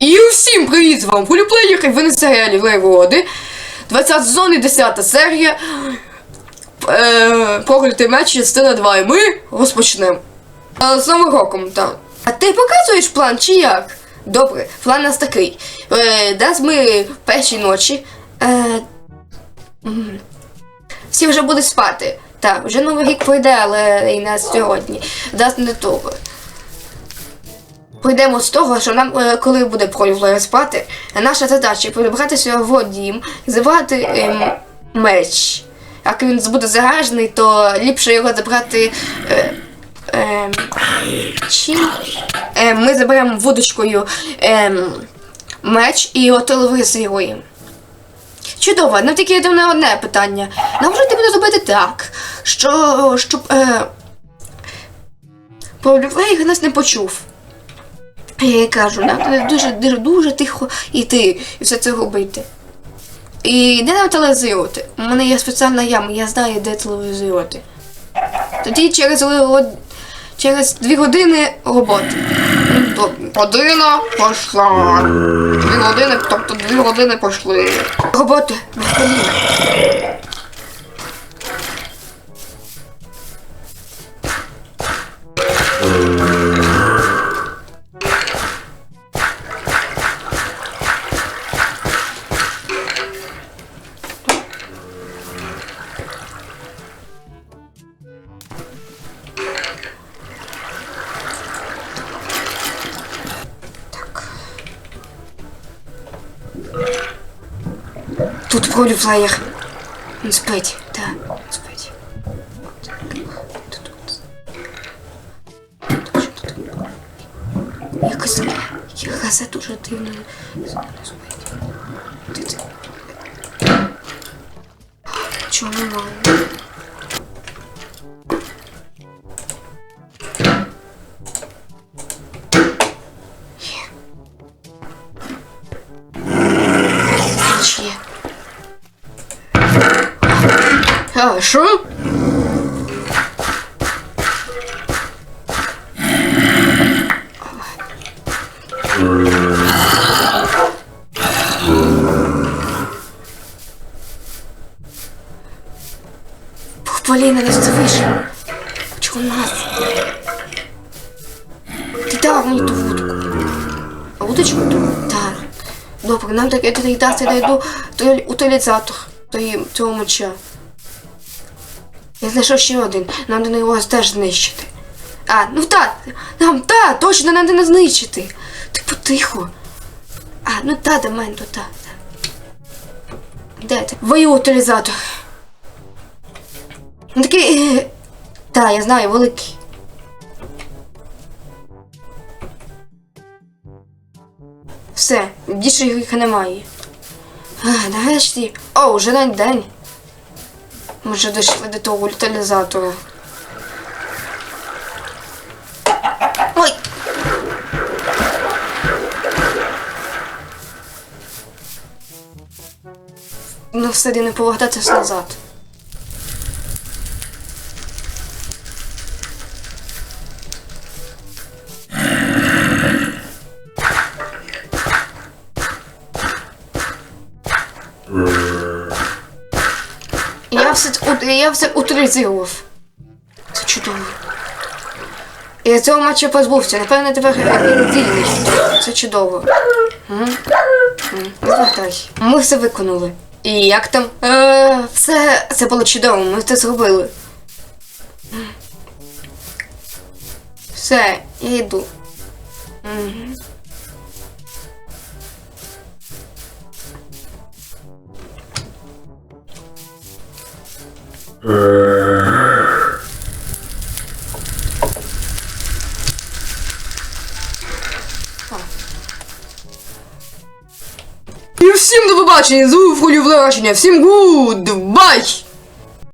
І всім привіт з вами Фуліплеєр і ви на серіалі Води. 20 сезон і 10 серія. Е, Проклятий меч, частина 2. І ми розпочнемо. Е, З Новим роком, так. А ти показуєш план чи як? Добре, план у нас такий. Е, Десь ми в першій ночі. Е, всі вже будуть спати. Так, вже новий рік пройде, але і не сьогодні. Десь не того. Прийдемо з того, що нам, е, коли буде пролюбляє спати, наша задача перебратися в дім забрати ем, меч. Як він буде заражений, то ліпше його забрати. Е, ем, чим? Ем, ми заберемо вудочкою ем, меч і його. Чудово, нам тільки є на одне питання. Нам вже треба зробити так, що щоб е, Пролюбляє нас не почув. Я їй кажу, треба дуже, дуже, дуже тихо йти і все це робити. І де нам телевізувати? У мене є спеціальна яма, я знаю, де телевізувати. Тоді через, через дві години роботи. Ну, Година пішла. Дві години, тобто дві години пішли. Роботи, година. Тут пролюбляєр. Він спить, так, спить. Якось якась дуже дивно. спить. Де це? А, що? Поліна, не здивиш. Чого нас? Ти дав мені ту вудку. А вудочку ту? Так. Добре, нам тоді дасть, я знайду той утилізатор той, цього меча. Я знайшов ще один. Нам до нього теж знищити. А, ну так, нам та, точно нам не знищити. Ти потихо. А, ну та, до мене, то та. та. Де ти? Вою утилізатор. Ну такий. Е, та, я знаю, великий. Все, більше їх немає. А, нарешті. О, вже на день. Ми вже дійшли до того утилізатора. Ой! Ну, все не повертатися назад. Я все, я все утилізував. Це чудово. Я цього матча позбувся. Напевно, тепер він вільний. Це чудово. Угу. Ми все виконали. І як там? Е, все, це було чудово, ми це зробили. Все, я йду. Угу. І всім до побачення, звук враження, всім гуд, бай!